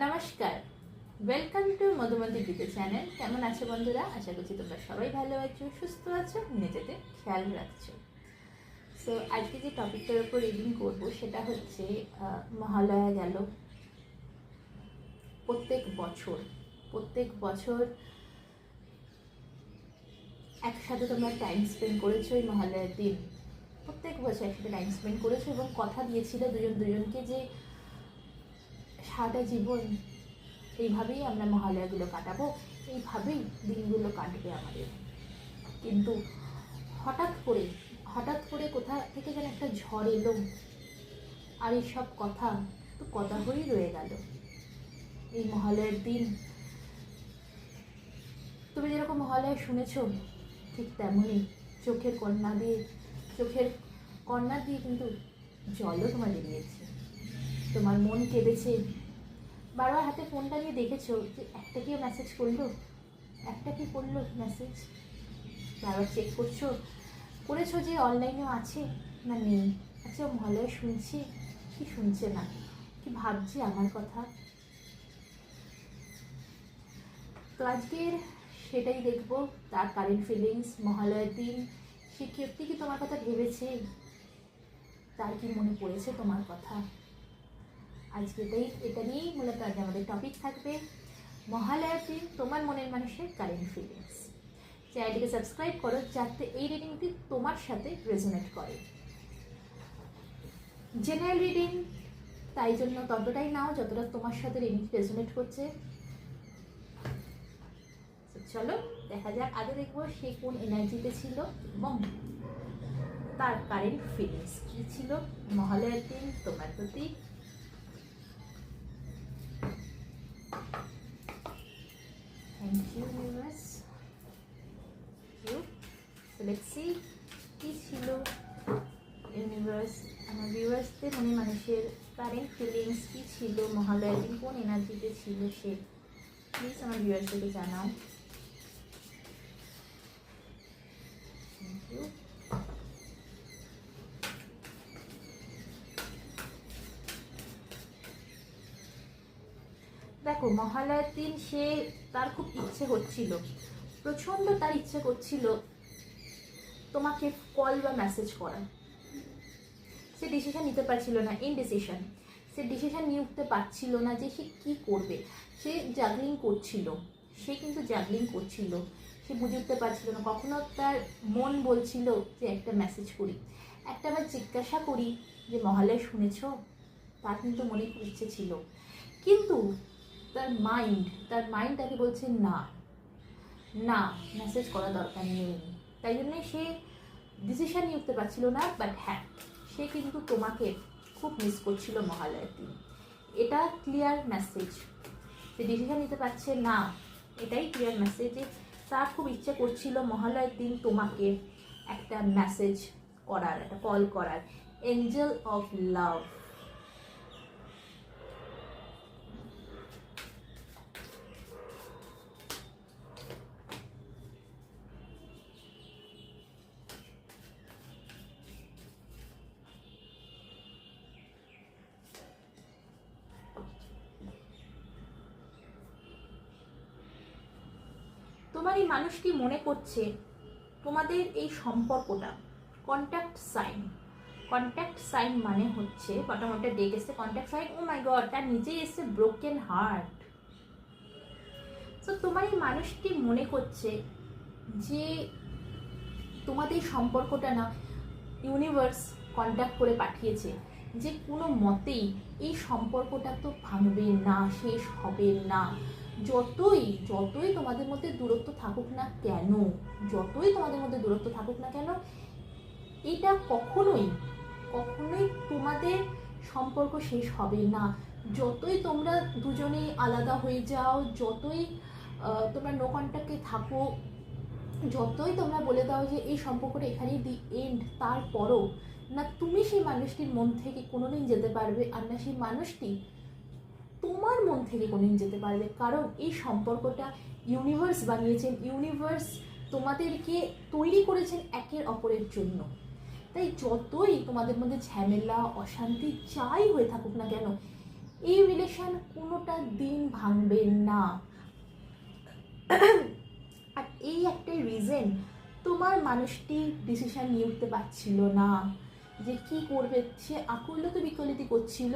নমস্কার। Welcome to Madhumati Gita channel কেমন আছো বন্ধুরা? আশা করছি তোমরা সবাই ভালো আছো, সুস্থ আছো, নিজেদের খেয়াল রাখছো। সো আজকে যে টপিকটার উপর রিডিং করব, সেটা হচ্ছে মহালয়া গেল। প্রত্যেক বছর প্রত্যেক বছর একসাথে তোমরা টাইম স্পেন্ড করেছ এই মহালয়ার দিন। প্রত্যেক বছর একসাথে টাইম স্পেন্ড করেছ এবং কথা দিয়েছিলে দুজন দুজনকে যে সারাটা জীবন এইভাবেই আমরা মহালয়াগুলো কাটাবো, এইভাবেই দিনগুলো কাটবে আমাদের। কিন্তু হঠাৎ করে হঠাৎ করে কোথা থেকে যেন একটা ঝড় এলো আর এইসব কথা তো কথা হয়েই রয়ে গেল। এই মহালয়ার দিন, তুমি যেরকম মহালয়া শুনেছ, ঠিক তেমনই চোখের কন্যা দিয়ে, চোখের কন্যা দিয়ে কিন্তু জলও তোমার বেরিয়েছে। তোমার মন কেঁদেছে? বারবার হাতে ফোনটা নিয়ে দেখেছ যে একটা কেউ মেসেজ করল? একটা কি করল মেসেজ বারবার চেক করছ? করেছ যে অনলাইনেও আছে? না নেই। আচ্ছা মহালয়া শুনছি? কি শুনছে না? কি ভাবছি আমার কথা? তো আজকের সেটাই দেখব। তার কারেন্ট ফিলিংস মহালয়ার দিন, সে কি তোমার কথা ভেবেছে? তার কি মনে পড়েছে তোমার কথা? আজকে এটাই, এটা নিয়েই মূলত আজ আমাদের টপিক থাকবে মহালয়ার দিন তোমার মনের মানুষের কারেন্ট ফিলিংস চ্যানেলটিকে সাবস্ক্রাইব করো যাতে এই রিডিংটি তোমার সাথে রেজোনেট করে। জেনারেল রিডিং তাই জন্য ততটাই নাও যতটা তোমার সাথে রিডিং রেজোনেট করছে। চলো, দেখা যাক, আগে দেখব সে কোন এনার্জিতে ছিল এবং তার কারেন্ট ফিলিংস কী ছিল মহালয়ার দিন, তোমার প্রতি। You viewers you so let's see কী ছিল ইউনিভার্স আমার ভিউয়ার্সদের মানে মানুষের কারেন্ট ফিলিংস কী ছিল মহালয়ার দিন কোন এনার্জিতে ছিল সে প্লিজ আমার ভিউয়ার্সদেরকে জানাও থ্যাংক ইউ দেখো, মহালয়ার দিন সে তার খুব ইচ্ছে হচ্ছিল প্রচণ্ড তার ইচ্ছে করছিল তোমাকে কল বা মেসেজ করা সে ডিসিশন নিতে পারছিল না ইনডিসিশন সে ডিসিশন নিয়ে উঠতে পারছিল না যে সে কী করবে। সে জাগলিং করছিল। সে কিন্তু জাগলিং করছিল। সে বুঝে উঠতে পারছিল না। কখনো তার মন বলছিল যে একটা মেসেজ করি। একটা আবার জিজ্ঞাসা করি যে, মহালয় শুনেছ? তার কিন্তু মনে খুব ইচ্ছে ছিল। কিন্তু তার মাইন্ড তার মাইন্ড তাকে বলছে না। না মেসেজ করা দরকার নেই তাই জন্যে সে ডিসিশন উঠতে পারছিল না বাট হ্যাঁ সে কিন্তু তোমাকে খুব মিস করছিল মহালয়ার দিন। এটা ক্লিয়ার মেসেজ সে ডিসিশন নিতে পারছে না, এটাই ক্লিয়ার মেসেজ যে তার খুব ইচ্ছা করছিল মহালয়ার দিন তোমাকে একটা মেসেজ করার, একটা কল করার। এঞ্জেল অফ লাভ তোমার এই মানুষটি মনে করছে? তোমাদের এই সম্পর্কটা কন্ট্যাক্ট সাইন কন্ট্যাক্ট সাইন মানে হচ্ছে মোটামুটি ডেক এসছে contact sign oh my god তার নিজেই এসছে ব্রোকেন হার্ট তো তোমার এই মানুষটি মনে করছে যে তোমাদের সম্পর্কটা না ইউনিভার্স কন্ট্যাক্ট করে পাঠিয়েছে? যে কোনো মতেই এই সম্পর্কটা তো ভাঙবে না, শেষ হবে না। যতই যতই তোমাদের মধ্যে দূরত্ব থাকুক না কেন, যতই তোমাদের মধ্যে দূরত্ব থাকুক না কেন, এটা কখনোই কখনোই তোমাদের সম্পর্ক শেষ হবে না। যতই তোমরা দুজনেই আলাদা হয়ে যাও, যতই তোমরা নো কন্ট্যাক্টে থাকো, যতই তোমরা বলে দাও যে এই সম্পর্কটা এখানেই দি এন্ড তারপরও না, তুমি সেই মানুষটির মন থেকে কোনো কোনোদিন যেতে পারবে আর না সেই মানুষটি তোমার মন থেকে কোনোদিন যেতে পারবে। কারণ এই সম্পর্কটা ইউনিভার্স বানিয়েছেন। ইউনিভার্স তোমাদেরকে তৈরি করেছেন একের অপরের জন্য। তাই যতই তোমাদের মধ্যে ঝামেলা, অশান্তি যাই হয়ে থাকুক না কেন, এই রিলেশন কোনোটা দিন ভাঙবে না। আর এই একটা রিজন তোমার মানুষটি ডিসিশন নিয়ে উঠতে পারছিল না। যে কি করবে, সে আকুলতা বিকলিতি করছিল।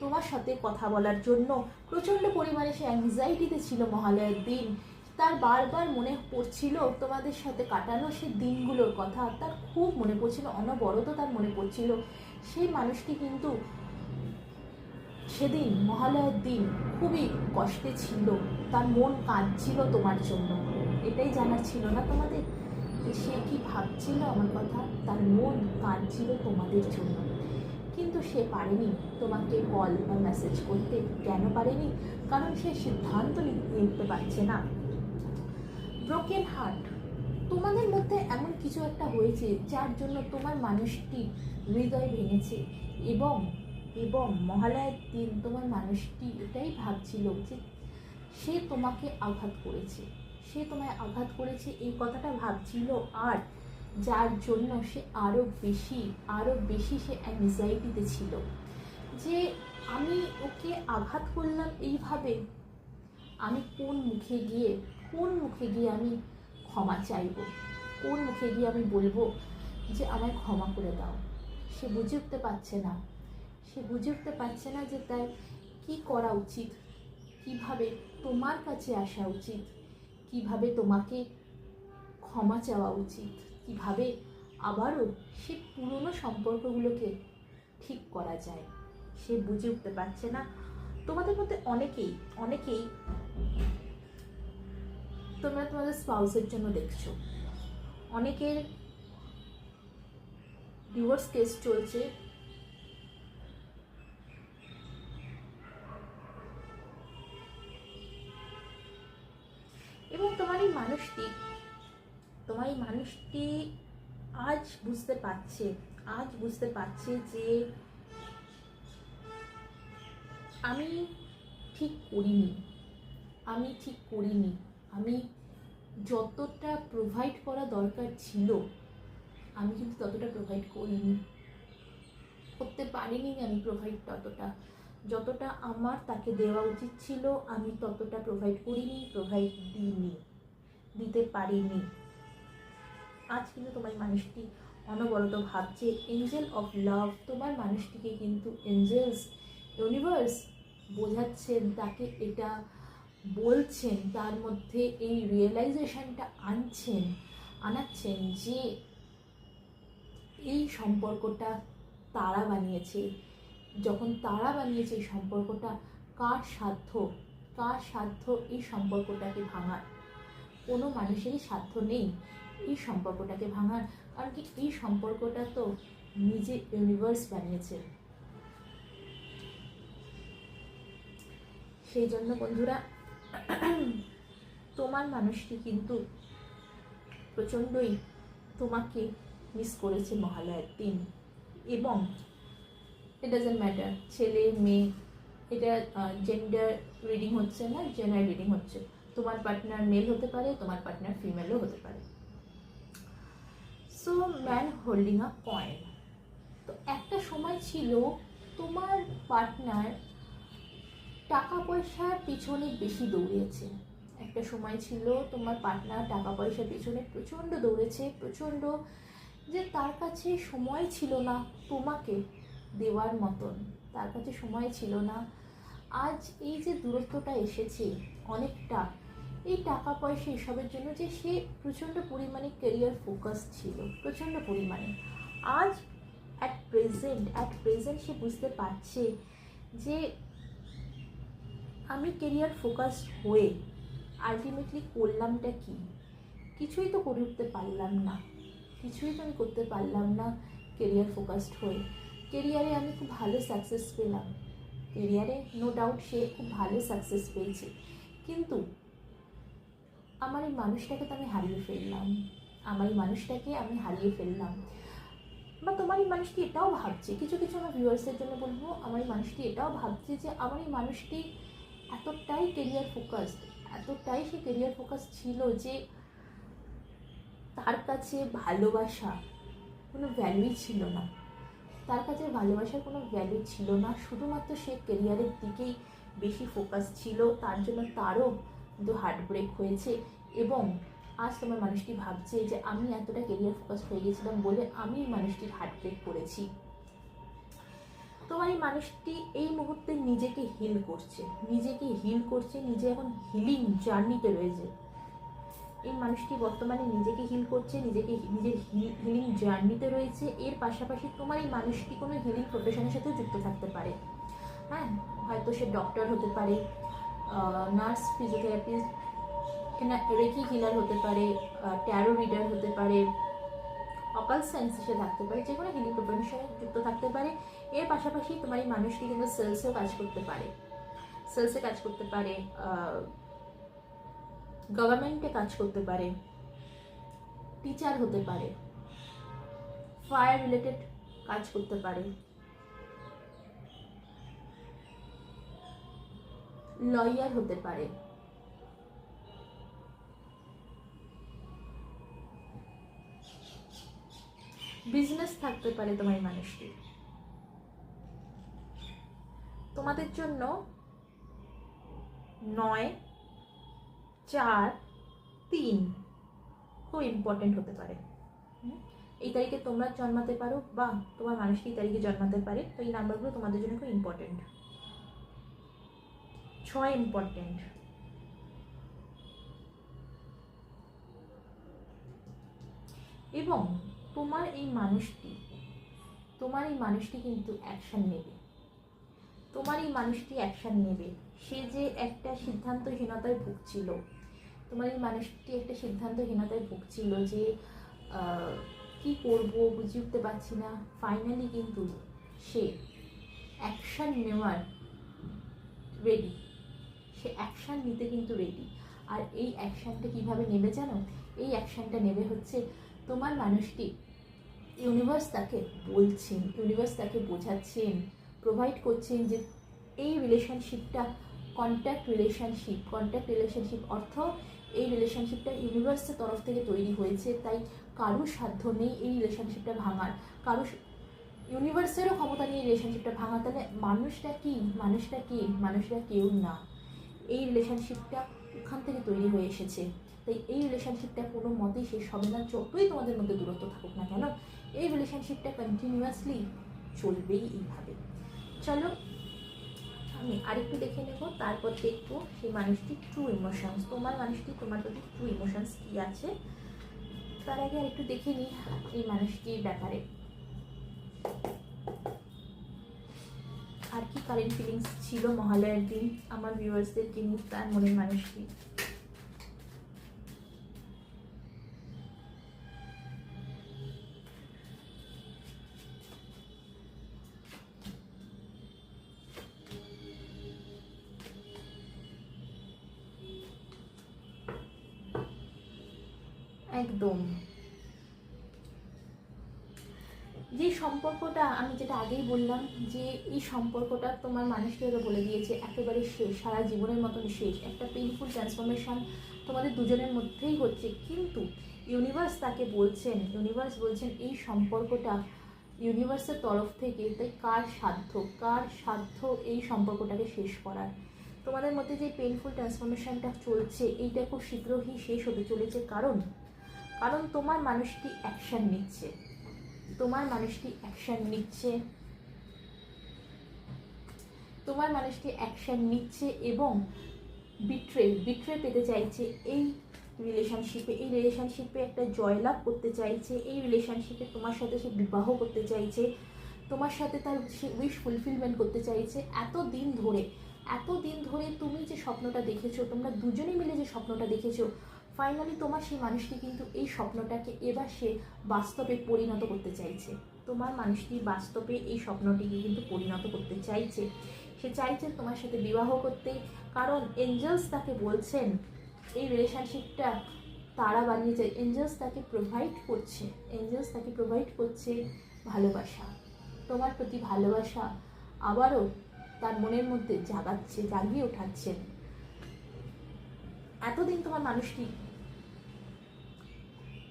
তোমার সাথে কথা বলার জন্য প্রচণ্ড পরিমাণে সে অ্যাংজাইটিতে ছিল মহালয়ার দিন। তার বারবার মনে পড়ছিল তোমাদের সাথে কাটানো সে দিনগুলোর কথা। তার খুব মনে পড়ছিল, অনবরত তার মনে পড়ছিল। সেই মানুষটি কিন্তু সেদিন মহালয়ার দিন খুবই কষ্টে ছিল। তার মন কাঁদছিল তোমার জন্য। এটাই জানার ছিল না তোমাদের? সে কি ভাবছিল আমার কথা? তার মন কাঁদছিল তোমাদের জন্য। কিন্তু সে পারেনি। তোমাকে কল বা মেসেজ করতে কেন পারেনি? কারণ সে সিদ্ধান্ত নিতে পারছে না। ব্রোকেন হার্ট তোমাদের মধ্যে এমন কিছু একটা হয়েছে যার জন্য তোমার মানুষটি হৃদয় ভেঙেছে এবং এবং মহালয়ার দিন তোমার মানুষটি এটাই ভাবছিল যে সে তোমাকে আঘাত করেছে। সে তোমায় আঘাত করেছে, এই কথাটা ভাবছিল আর যার জন্য সে আরও বেশি আরও বেশি সে অ্যাংজাইটিতে ছিল। যে আমি ওকে আঘাত করলাম এইভাবে, আমি কোন মুখে গিয়ে, কোন মুখে গিয়ে আমি ক্ষমা চাইব? কোন মুখে গিয়ে আমি বলব যে আমায় ক্ষমা করে দাও? সে বুঝে উঠতে পারছে না। সে বুঝে উঠতে পারছে না যে তার কি করা উচিত? কীভাবে তোমার কাছে আসা উচিত? কীভাবে তোমাকে ক্ষমা চাওয়া উচিত? কীভাবে আবারও সে পুরনো সম্পর্কগুলোকে ঠিক করা যায়, সে বুঝে উঠতে পারছে না। তোমাদের মধ্যে অনেকেই অনেকেই তোমরা তোমাদের স্পাউসের জন্য দেখছ। অনেকের ডিভোর্স কেস চলছে। এবং তোমার এই মানুষটি তোমার এই মানুষটি আজ বুঝতে পারছে, আজ বুঝতে পারছে যে আমি ঠিক করিনি, আমি ঠিক করিনি। আমি যতটা প্রোভাইড করা দরকার ছিল, আমি কিন্তু ততটা প্রোভাইড করিনি। করতে পারিনি আমি প্রোভাইড ততটা। যতটা আমার তাকে দেওয়া উচিত ছিল, আমি ততটা প্রোভাইড করিনি প্রোভাইড দিইনি, দিতে পারিনি। আজ কিন্তু তোমার মানুষটি অনবরত ভাবছে এঞ্জেল অফ লাভ তোমার মানুষটিকে কিন্তু এঞ্জেলস ইউনিভার্স বোঝাচ্ছেন, তাকে এটা বলছেন, তার মধ্যে এই রিয়েলাইজেশনটা আনছেন, আনাচ্ছেন যে এই সম্পর্কটা তারা বানিয়েছে। যখন তারা বানিয়েছে এই সম্পর্কটা, কার সাধ্য? কার সাধ্য এই সম্পর্কটাকে ভাঙার? কোনো মানুষেরই সাধ্য নেই। এই সম্পর্কটাকে ভাঙার, কারণ কি এই সম্পর্কটা তো নিজে ইউনিভার্স বানিয়েছে। সেই জন্য বন্ধুরা, তোমার মানুষটি কিন্তু প্রচণ্ডই তোমাকে মিস করেছে মহালয়ার দিন। এবং ইট ডাজেন্ট ম্যাটার ছেলে, মেয়ে, এটা জেন্ডার রিডিং হচ্ছে না জেনার রিডিং হচ্ছে। তোমার পার্টনার মেল হতে পারে, তোমার পার্টনার ফিমেলও হতে পারে। So man holding a coin তো একটা সময় ছিল, তোমার পার্টনার টাকা পয়সার পিছনে বেশি দৌড়িয়েছে একটা সময় ছিল, তোমার পার্টনার টাকা পয়সার পিছনে প্রচণ্ড দৌড়েছে, প্রচণ্ড যে তার কাছে সময় ছিল না তোমাকে দেওয়ার মতন। তার কাছে সময় ছিল না। আজ এই যে দূরত্বটা এসেছে অনেকটা এই টাকা পয়সা এসবের জন্য যে সে প্রচণ্ড পরিমাণে কেরিয়ার ফোকাস ছিল, প্রচণ্ড পরিমাণে। আজ অ্যাট প্রেজেন্ট অ্যাট প্রেজেন্ট সে বুঝতে পারছে যে আমি কেরিয়ার ফোকাস হয়ে আলটিমেটলি করলামটা কি? কিছুই তো করে উঠতে পারলাম না। কিছুই তো আমি করতে পারলাম না কেরিয়ার ফোকাসড হয়ে। কেরিয়ারে আমি খুব ভালো সাকসেস পেলাম। কেরিয়ারে নো ডাউট সে খুব ভালো সাকসেস পেয়েছে। কিন্তু আমার এই মানুষটাকে তো আমি হারিয়ে ফেললাম। আমার এই মানুষটাকে আমি হারিয়ে ফেললাম। বা তোমার এই মানুষটি এটাও ভাবছে, কিছু কিছু আমার ভিউয়ার্সের জন্য বলব, আমার এই মানুষটি এটাও ভাবছে যে আমার এই মানুষটি এতটাই কেরিয়ার ফোকাসড এতটাই সে কেরিয়ার ফোকাস ছিল যে তার কাছে ভালোবাসা কোনো ভ্যালুই ছিল না। তার কাছে ভালোবাসার কোনো ভ্যালু ছিল না। শুধুমাত্র সে কেরিয়ারের দিকেই বেশি ফোকাস ছিল। তার জন্য তারও কিন্তু হার্ট ব্রেক হয়েছে এবং আজ তোমার মানুষটি ভাবছে যে আমি এতটা কেরিয়ার ফোকাস হয়ে গেছিলাম বলে আমি এই মানুষটির হার্ট ব্রেক করেছি। তোমার এই মানুষটি এই মুহূর্তে নিজেকে হিল করছে, নিজেকে হিল করছে, নিজে এখন হিলিং জার্নিতে রয়েছে। এই মানুষটি বর্তমানে নিজেকে হিল করছে, নিজেকে নিজের হিলিং জার্নিতে রয়েছে। এর পাশাপাশি তোমার এই মানুষটি কোনো হিলিং প্রফেশনের সাথেও যুক্ত থাকতে পারে। হ্যাঁ হয়তো সে ডক্টর হতে পারে নার্স ফিজিওথেরাপিস্ট রেকি হিলার হতে পারে ট্যারো রিডার হতে পারে অকাল সায়েন্স থাকতে পারে, যে কোনো হিলিং প্রফেশনের যুক্ত থাকতে পারে। এর পাশাপাশি তোমার এই মানুষটি কিন্তু সেলসেও কাজ করতে পারে। সেলসে কাজ করতে পারে গভর্নমেন্টে কাজ করতে পারে টিচার হতে পারে ফায়ার রিলেটেড কাজ করতে পারে। লয়ার হতে পারে। বিজনেস থাকতে পারে তোমার এই মানুষটির। তোমাদের জন্য নয়, চার, তিন খুব ইম্পর্টেন্ট হতে পারে। এই তারিখে তোমরা জন্মাতে পারো বা তোমার মানুষটি এই তারিখে জন্মাতে পারে, তো এই নাম্বারগুলো তোমাদের জন্য খুব ইম্পর্টেন্ট ছয় ইম্পর্টেন্ট এবং তোমার এই মানুষটি, তোমার এই মানুষটি কিন্তু অ্যাকশন নেবে। তোমার এই মানুষটি অ্যাকশন নেবে। সে যে একটা সিদ্ধান্তহীনতায় ভুগছিল, তোমার এই মানুষটি একটা সিদ্ধান্তহীনতায় ভুগছিল যে কি করব বুঝে উঠতে পারছি না। ফাইনালি কিন্তু সে অ্যাকশন নেওয়ার রেডি সে অ্যাকশন নিতে কিন্তু রেডি আর এই অ্যাকশনটা কীভাবে নেবে জানো? এই অ্যাকশনটা নেবে হচ্ছে তোমার মানুষটি ইউনিভার্স তাকে বলছেন ইউনিভার্স তাকে বোঝাচ্ছেন প্রোভাইড করছেন যে এই রিলেশনশিপটা কন্ট্যাক্ট রিলেশনশিপ কন্ট্যাক্ট রিলেশনশিপ অর্থ এই রিলেশনশিপটা ইউনিভার্সের তরফ থেকে তৈরি হয়েছে, তাই কারও সাধ্য নেই এই রিলেশনশিপটা ভাঙার। কারও ইউনিভার্সেরও ক্ষমতা নেই রিলেশনশিপটা ভাঙা তাহলে মানুষটা কি? মানুষটা কি? মানুষটা কেউ না। এই রিলেশনশিপটা ওখান থেকে তৈরি হয়ে এসেছে। তাই এই রিলেশনশিপটা কোনো মতেই শেষ হবে না, যতই তোমাদের মধ্যে দূরত্ব থাকুক না কেন, এই রিলেশনশিপটা কন্টিনিউয়াসলি চলবেই এইভাবে। চলো, আমি আরেকটু দেখে নেব, তারপর দেখব সেই মানুষটির ট্রু ইমোশনস তোমার মানুষটি, তোমার প্রতি ট্রু ইমোশনস কী আছে? তার আগে আরেকটু দেখে নিই এই মানুষটির ব্যাপারে। কি কারেন্ট ফিলিংস ছিল মহালয়ার দিন। আমার ভিউয়ার্সদের যিনি তার মনের মানুষটি একদম। যে সম্পর্কটা আমি যেটা আগেই বললাম যে এই সম্পর্কটা তোমার মানুষকে ওরা বলে দিয়েছে, একেবারে শেষ, সারা জীবনের মতন শেষ। একটা পেইনফুল ট্রান্সফরমেশন তোমাদের দুজনের মধ্যেই হচ্ছে। কিন্তু ইউনিভার্স তাকে বলছেন ইউনিভার্স বলছেন এই সম্পর্কটা ইউনিভার্সের তরফ থেকে তাই কার সাধ্য কার সাধ্য এই সম্পর্কটাকে শেষ করার? তোমাদের মধ্যে যে পেইনফুল ট্রান্সফরমেশনটা চলছে, এইটা খুব শীঘ্রই শেষ হতে চলেছে। কারণ কারণ তোমার মানুষটি অ্যাকশন নিচ্ছে? তোমার মানুষটি অ্যাকশন নিচ্ছে। তোমার মানুষটি অ্যাকশন নিচ্ছে এবং বিট্রে বিট্রে পেতে চাইছে। এই রিলেশনশিপে এই রিলেশনশিপে একটা জয়লাভ করতে চাইছে। এই রিলেশনশিপে তোমার সাথে সে বিবাহ করতে চাইছে। তোমার সাথে তার সে উইশ ফুলফিলমেন্ট করতে চাইছে। এত দিন ধরে এত দিন ধরে তুমি যে স্বপ্নটা দেখেছ, তোমরা দুজনে মিলে যে স্বপ্নটা দেখেছ ফাইনালি তোমার সেই মানুষটি কিন্তু এই স্বপ্নটাকে এবার সে বাস্তবে পরিণত করতে চাইছে। তোমার মানুষটি বাস্তবে এই স্বপ্নটিকে কিন্তু পরিণত করতে চাইছে। সে চাইছে তোমার সাথে বিবাহ করতে। কারণ এঞ্জেলস তাকে বলছেন, এই রিলেশনশিপটা তারা বানিয়ে যায় এঞ্জেলস তাকে প্রোভাইড করছে। এঞ্জেলস তাকে প্রোভাইড করছে ভালোবাসা। তোমার প্রতি ভালোবাসা আবারও তার মনের মধ্যে জাগাচ্ছে, জাগিয়ে ওঠাচ্ছেন এতদিন তোমার মানুষটি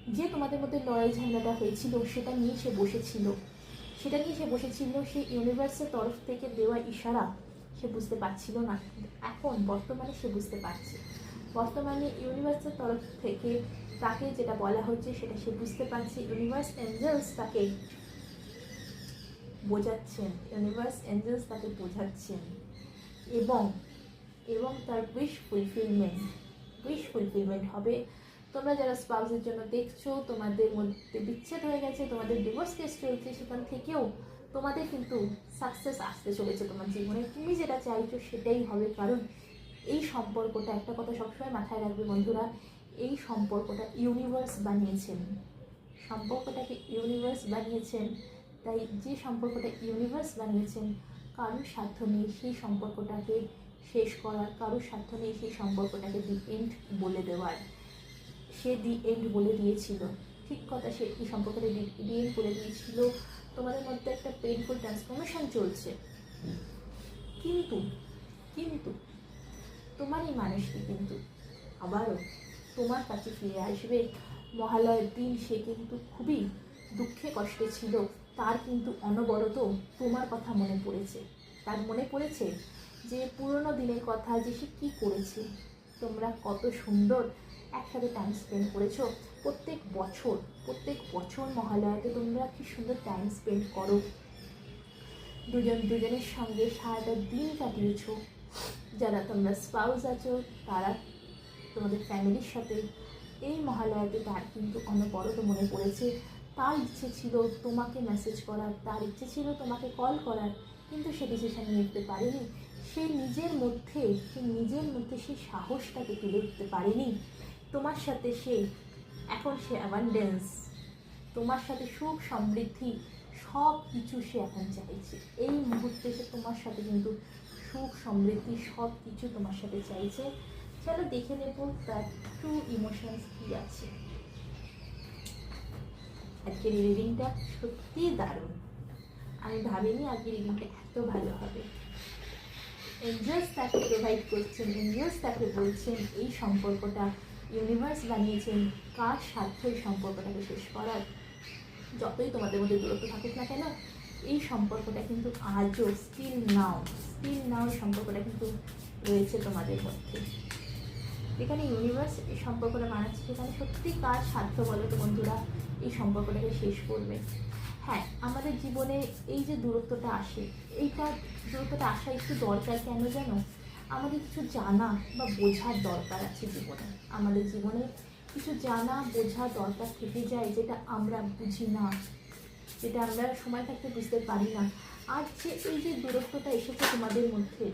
যে তোমাদের মধ্যে লড়াই ঝামেলাটা হয়েছিল, সেটা নিয়ে সে বসেছিল। সেটা নিয়ে সে বসেছিল সেই ইউনিভার্সের তরফ থেকে দেওয়া ইশারা সে বুঝতে পারছিল না। এখন বর্তমানে সে বুঝতে পারছে। বর্তমানে ইউনিভার্সের তরফ থেকে তাকে যেটা বলা হচ্ছে, সেটা সে বুঝতে পারছে। ইউনিভার্স এঞ্জেলস তাকে বোঝাচ্ছেন। ইউনিভার্স এঞ্জেলস তাকে বোঝাচ্ছেন। এবং এবং তার উইশ ফুলফিলমেন্ট উইশ ফুলফিলমেন্ট হবে তোমরা যারা স্পাউসের জন্য দেখছ, তোমাদের মধ্যে বিচ্ছেদ হয়ে গেছে, তোমাদের ডিভোর্স কেস চলছে, সেখান থেকেও তোমাদের কিন্তু সাকসেস আসতে চলেছে তোমার জীবনে। তুমি যেটা চাইছো সেটাই হবে, কারণ এই সম্পর্কটা, একটা কথা সবসময় মাথায় রাখবে বন্ধুরা, এই সম্পর্কটা ইউনিভার্স বানিয়েছেন। সম্পর্কটাকে ইউনিভার্স বানিয়েছেন, তাই যে সম্পর্কটা ইউনিভার্স বানিয়েছেন, কারোর সাধ্য নেই, সেই সম্পর্কটাকে শেষ করার, কারোর সাধ্য নেই, সেই সম্পর্কটাকে দি এন্ড বলে দেওয়ার। সে দি এন্ড বলে দিয়েছিল। ঠিক কথা, সে এই সম্পর্কটা দি এন্ড বলে দিয়েছিল? তোমাদের মধ্যে একটা পেইনফুল ট্রান্সফরমেশন চলছে। কিন্তু কিন্তু তোমার এই মানুষটি কিন্তু আবারও তোমার কাছে ফিরে আসবে। মহালয়ের দিন সে কিন্তু খুবই দুঃখে কষ্টে ছিল। তার কিন্তু অনবরত তোমার কথা মনে পড়েছে। তার মনে পড়েছে যে, পুরনো দিনের কথা যে সে কী করেছে, তোমরা কত সুন্দর একসাথে টাইম স্পেন্ড করেছ? প্রত্যেক বছর প্রত্যেক বছর মহালয়াতে তোমরা কি সুন্দর টাইম স্পেন্ড করো? দুজন, দুজনের সঙ্গে সারাটা দিন কাটিয়েছো? যারা তোমরা স্পাউস আছো, তারা তোমাদের ফ্যামিলির সাথে। এই মহালয়াতে তার কিন্তু অনবরত মনে পড়েছে। তার ইচ্ছে ছিল তোমাকে মেসেজ করার, তার ইচ্ছে ছিল তোমাকে কল করার, কিন্তু সে ডিসিশন নিতে পারেনি। সে নিজের মধ্যে, সে নিজের মধ্যে সেই সাহসটাকে তুলে উঠতে পারেনি। তোমার সাথে সে, এখন সে অ্যাবান্ডেন্স তোমার সাথে সুখ সমৃদ্ধি সব কিছু সে এখন চাইছে। এই মুহূর্তে সে তোমার সাথে কিন্তু সুখ সমৃদ্ধি সব কিছু তোমার সাথে চাইছে। চলো দেখে নেব তার ট্রু ইমোশনস কী আছে। আজকের রিডিংটা সত্যি দারুণ। আমি ভাবিনি আজকের রিডিংটা এত ভালো হবে। এঞ্জেলস তাকে প্রোভাইড করছেন এঞ্জেলস তাকে বলছেন, এই সম্পর্কটা ইউনিভার্স বানিয়েছেন, কার স্বার্থ এই সম্পর্কটাকে শেষ করার যতই তোমাদের মধ্যে দূরত্ব থাকুক না কেন, এই সম্পর্কটা কিন্তু আজও স্টিল নাও স্টিল নাও সম্পর্কটা কিন্তু রয়েছে তোমাদের মধ্যে। এখানে ইউনিভার্স এই সম্পর্কটা বানাচ্ছে সেখানে সত্যি কার স্বার্থ বলো তো বন্ধুরা, এই সম্পর্কটাকে শেষ করবে? হ্যাঁ আমাদের জীবনে এই যে দূরত্বটা আসে, এইটা দূরত্বটা আসা একটু দরকার কেন জানো? আমাদের কিছু জানা বা বোঝার দরকার আছে জীবনে। আমাদের জীবনে কিছু জানা বোঝা দরকার থেকে যায় যেটা আমরা বুঝি না, যেটা আমরা সময় থাকতে বুঝতে পারি না। আর যে এই যে দূরত্বটা এসেছে তোমাদের মধ্যে,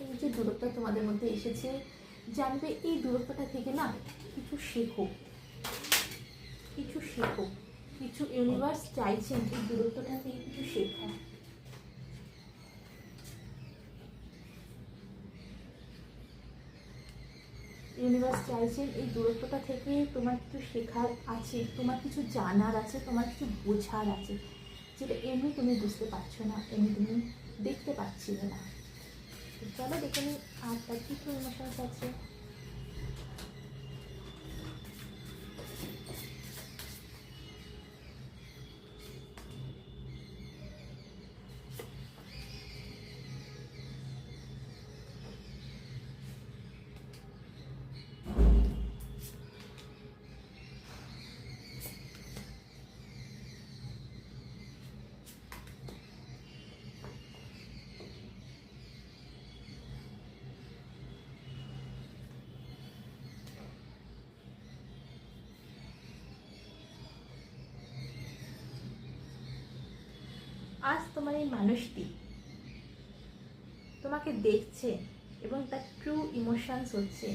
এই যে দূরত্ব তোমাদের মধ্যে এসেছে, জানবে এই দূরত্বটা থেকে না কিছু শেখো। কিছু শেখো। কিছু ইউনিভার্স চাইছেন এই দূরত্বটা থেকে কিছু শেখা। ইউনিভার্স চাইছেন, এই দূরত্বটা থেকে তোমার কিছু শেখার আছে, তোমার কিছু জানার আছে, তোমার কিছু বোঝার আছে, যেটা এমনি তুমি বুঝতে পারছ না, এমনি তুমি দেখতে পাচ্ছিলে না। চলো দেখে নিই, আর তার কিছু ইমোশনস আছে? আজ তোমার এই মানুষটি তোমাকে দেখছে এবং তার ট্রু ইমোশনস হচ্ছে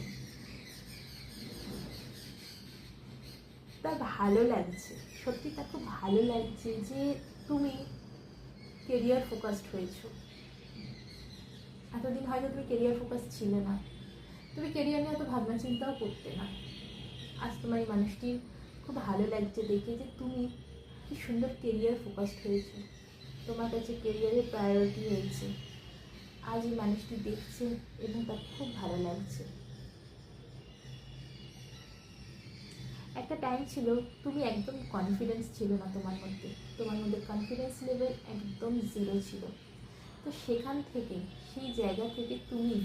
তার ভালো লাগছে। সত্যি তার খুব ভালো লাগছে যে তুমি কেরিয়ার ফোকাসড হয়েছো। এতদিন হয়তো তুমি কেরিয়ার ফোকাস ছিলে না। তুমি কেরিয়ার নিয়ে এত ভাবনা চিন্তাও করতে না। আজ তোমার এই মানুষটির খুব ভালো লাগছে দেখে যে তুমি কি সুন্দর কেরিয়ার ফোকাসড হয়েছো। তোমার কাছে কেরিয়ারের প্রায়োরিটি হয়েছে। আজ এই মানুষটি দেখছে এবং তার খুব ভালো লাগছে। একটা টাইম ছিল, তুমি একদম কনফিডেন্স ছিল না তোমার মধ্যে। তোমার মধ্যে কনফিডেন্স লেভেল একদম জিরো ছিল। তো সেখান থেকে, সেই জায়গা থেকে তুমি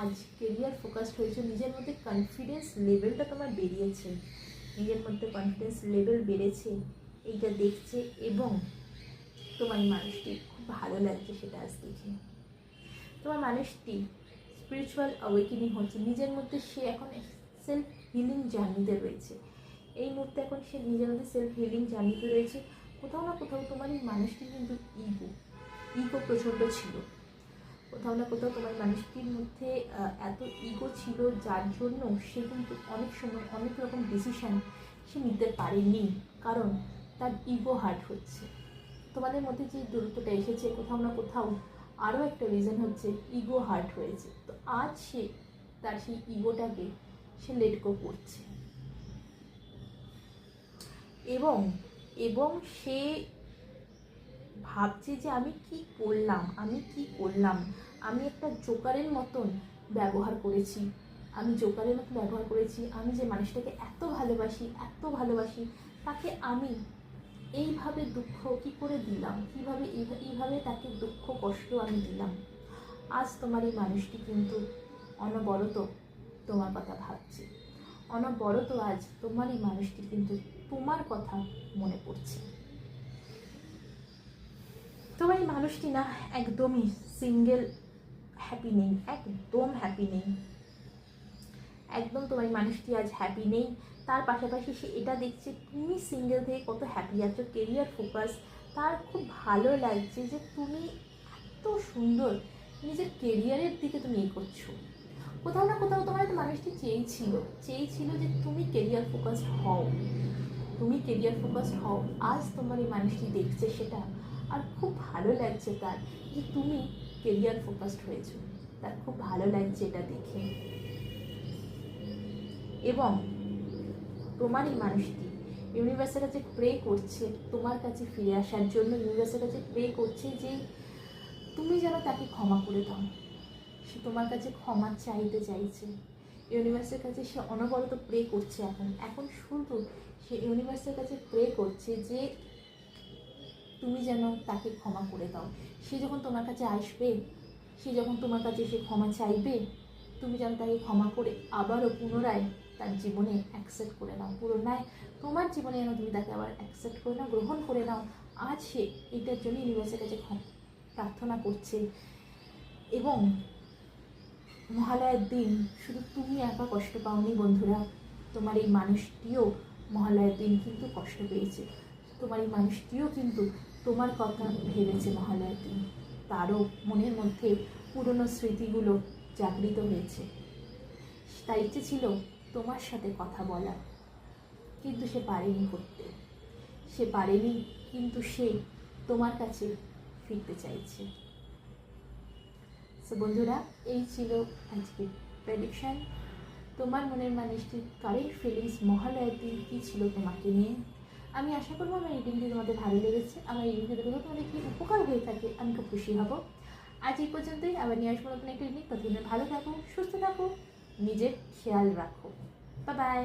আজ কেরিয়ার ফোকাসড হয়েছো, নিজের মধ্যে কনফিডেন্স লেভেলটা তোমার বেরিয়েছে। নিজের মধ্যে কনফিডেন্স লেভেল বেড়েছে, এইটা দেখছে এবং তোমার মানুষটি খুব ভালো লাগছে সেটা আজ দেখে। তোমার মানুষটি স্পিরিচুয়াল অ্যাওয়েকেনিং হচ্ছে, নিজের মধ্যে সে এখন সেলফ হিলিং জার্নিতে রয়েছে। এই মুহূর্তে এখন সে নিজের মধ্যে সেলফ হিলিং জার্নিতে রয়েছে। কোথাও না কোথাও তোমার এই মানুষটি কিন্তু ইগো ইগো প্রচণ্ড ছিল। কোথাও না কোথাও তোমার মানুষটির মধ্যে এত ইগো ছিল যার জন্য সে কিন্তু অনেক সময় অনেক রকম ডিসিশন সে নিতে পারেনি। কারণ তার ইগো হার্ট হচ্ছে। তোমাদের মধ্যে যে দূরত্বটা এসেছে কোথাও না কোথাও, আরও একটা রিজন হচ্ছে ইগো হার্ট হয়েছে। তো আজ সে, তার সেই ইগোটাকে সে লেট গো করছে। এবং এবং সে ভাবছে যে আমি কি করলাম, আমি কি করলাম? আমি একটা জোকারের মতন ব্যবহার করেছি। আমি জোকারের মতো ব্যবহার করেছি। আমি যে মানুষটাকে এত ভালোবাসি এত ভালোবাসি, তাকে আমি এইভাবে দুঃখ কি করে দিলাম? কীভাবে এইভা- এইভাবে তাকে দুঃখ, কষ্ট আমি দিলাম? আজ তোমার এই মানুষটি কিন্তু অনবরত তোমার কথা ভাবছে। অনবরত আজ তোমার এই মানুষটি কিন্তু তোমার কথা মনে পড়ছে। তোমার এই মানুষটি না একদমই সিঙ্গেল হ্যাপি নেই, একদম হ্যাপি নেই। একদম তোমার এই মানুষটি আজ হ্যাপি নেই। তার পাশাপাশি সে এটা দেখছে তুমি সিঙ্গেল থেকে কত হ্যাপি আছো কেরিয়ার ফোকাস তার খুব ভালো লাগছে যে তুমি এত সুন্দর, নিজের কেরিয়ারের দিকে তুমি এ করছ। কোথাও না কোথাও তোমার একটা মানুষটি চেয়েছিল চেয়েছিল যে তুমি কেরিয়ার ফোকাস হও। তুমি কেরিয়ার ফোকাস হও, আজ তোমার এই মানুষটি দেখছে সেটা, আর খুব ভালো লাগছে তার যে তুমি কেরিয়ার ফোকাসড হয়েছো। তার খুব ভালো লাগছে এটা দেখে। এবং তোমার এই মানুষটি। ইউনিভার্সের কাছে প্রে করছে, তোমার কাছে ফিরে আসার জন্য ইউনিভার্সের কাছে প্রে করছে যে, তুমি যেন তাকে ক্ষমা করে দাও। সে তোমার কাছে ক্ষমা চাইতে চাইছে। ইউনিভার্সের কাছে সে অনবরত প্রে করছে এখন। এখন শুধু সে ইউনিভার্সের কাছে প্রে করছে যে, তুমি যেন তাকে ক্ষমা করে দাও। সে যখন তোমার কাছে আসবে, সে যখন তোমার কাছে সে ক্ষমা চাইবে, তুমি যেন তাকে ক্ষমা করে আবারও পুনরায় তার জীবনে অ্যাকসেপ্ট করে নাও। পুরো পুনরায় তোমার জীবনে যেন তুমি তাকে আবার অ্যাকসেপ্ট করে নাও, গ্রহণ করে নাও। আজ সে এটার জন্য ইউনিভার্সের কাছে প্রার্থনা করছে। এবং মহালয়ার দিন শুধু তুমি একা কষ্ট পাওনি বন্ধুরা, তোমার এই মানুষটিও মহালয়ার দিন কিন্তু কষ্ট পেয়েছে। তোমার এই মানুষটিও কিন্তু তোমার কথা ভেবেছে মহালয়ার দিন। তারও মনের মধ্যে পুরনো স্মৃতিগুলো জাগৃত হয়েছে। তার ইচ্ছে ছিল তোমার সাথে কথা বলার কিন্তু সে পারেনি করতে। সে পারেনি, কিন্তু সে তোমার কাছে ফিরতে চাইছে। সো বন্ধুরা, এই ছিল আজকের প্রেডিকশান তোমার মনের মানুষটির কারেন্ট ফিলিংস মহালয়ার দিন কী ছিল তোমাকে নিয়ে? আমি আশা করব আমার রিডিংটি তোমাদের ভালো লেগেছে। আমার এই রিডিংটি দেখে তোমাদের কি উপকার হয়ে থাকে, আমি খুব খুশি হব। আজ এই পর্যন্তই। আবার নিয়ে আসব নতুন একটা রিডিং ততদিনে ভালো থাকো, সুস্থ থাকো। নিজের খেয়াল রাখো বাই বাই